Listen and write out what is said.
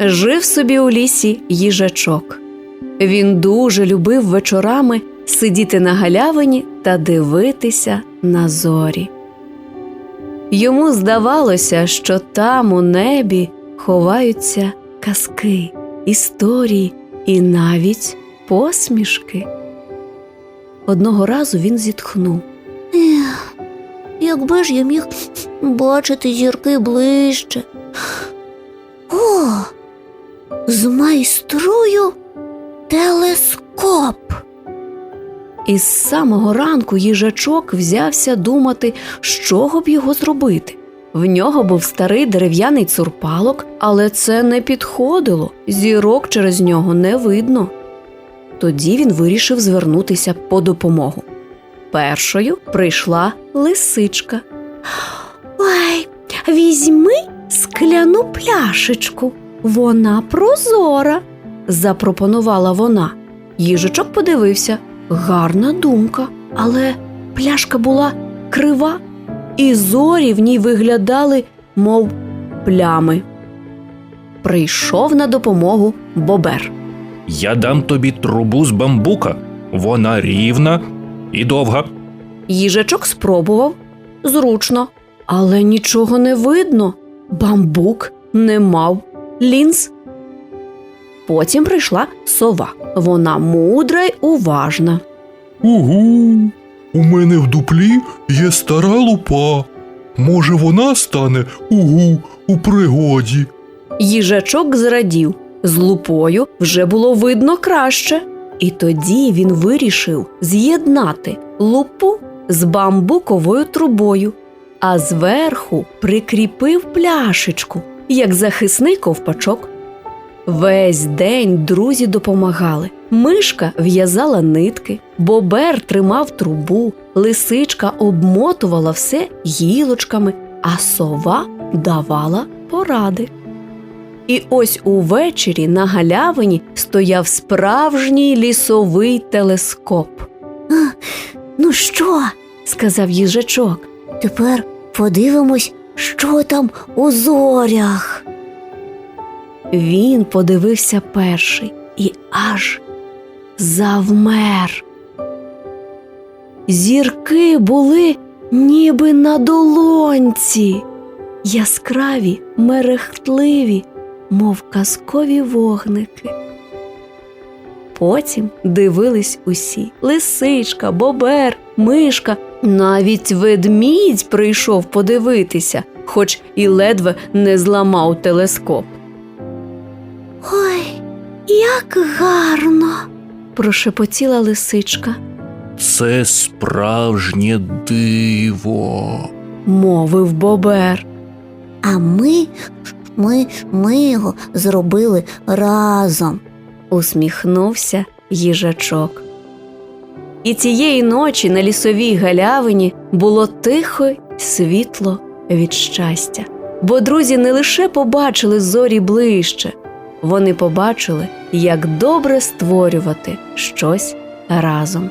Жив собі у лісі їжачок. Він дуже любив вечорами сидіти на галявині та дивитися на зорі. Йому здавалося, що там у небі ховаються казки, історії і навіть посмішки. Одного разу він зітхнув. Якби ж я міг бачити зірки ближче. О, змайструю телескоп. І з самого ранку їжачок взявся думати, з чого б його зробити. В нього був старий дерев'яний цурпалок, але це не підходило, зірок через нього не видно. Тоді він вирішив звернутися по допомогу. Першою прийшла лисичка. Ой, візьми скляну пляшечку, вона прозора, запропонувала вона. Їжачок подивився. Гарна думка, але пляшка була крива, і зорі в ній виглядали, мов плями. Прийшов на допомогу бобер. Я дам тобі трубу з бамбука. Вона рівна і довга. Їжачок спробував зручно, але нічого не видно. Бамбук не мав лінз. Потім прийшла сова. Вона мудра й уважна. Угу. У мене в дуплі є стара лупа. Може, вона стане угу у пригоді. Їжачок зрадів. З лупою вже було видно краще. І тоді він вирішив з'єднати лупу з бамбуковою трубою, а зверху прикріпив пляшечку, як захисний ковпачок. Весь день друзі допомагали. Мишка в'язала нитки, бобер тримав трубу, лисичка обмотувала все гілочками, а сова давала поради. І ось увечері на галявині стояв справжній лісовий телескоп, Ну що, сказав їжачок. тепер подивимось, що там у зорях. Він подивився перший і аж завмер. Зірки були ніби на долонці, яскраві, мерехтливі, мов казкові вогники. Потім дивились усі лисичка, бобер, мишка, навіть ведмідь прийшов подивитися, хоч і ледве не зламав телескоп. Ой, як гарно. прошепотіла лисичка, Це справжнє диво. мовив бобер. А ми, ми, ми його зробили разом. усміхнувся їжачок. І цієї ночі на лісовій галявині було тихо й світло від щастя, бо друзі не лише побачили зорі ближче, вони побачили, як добре створювати щось разом.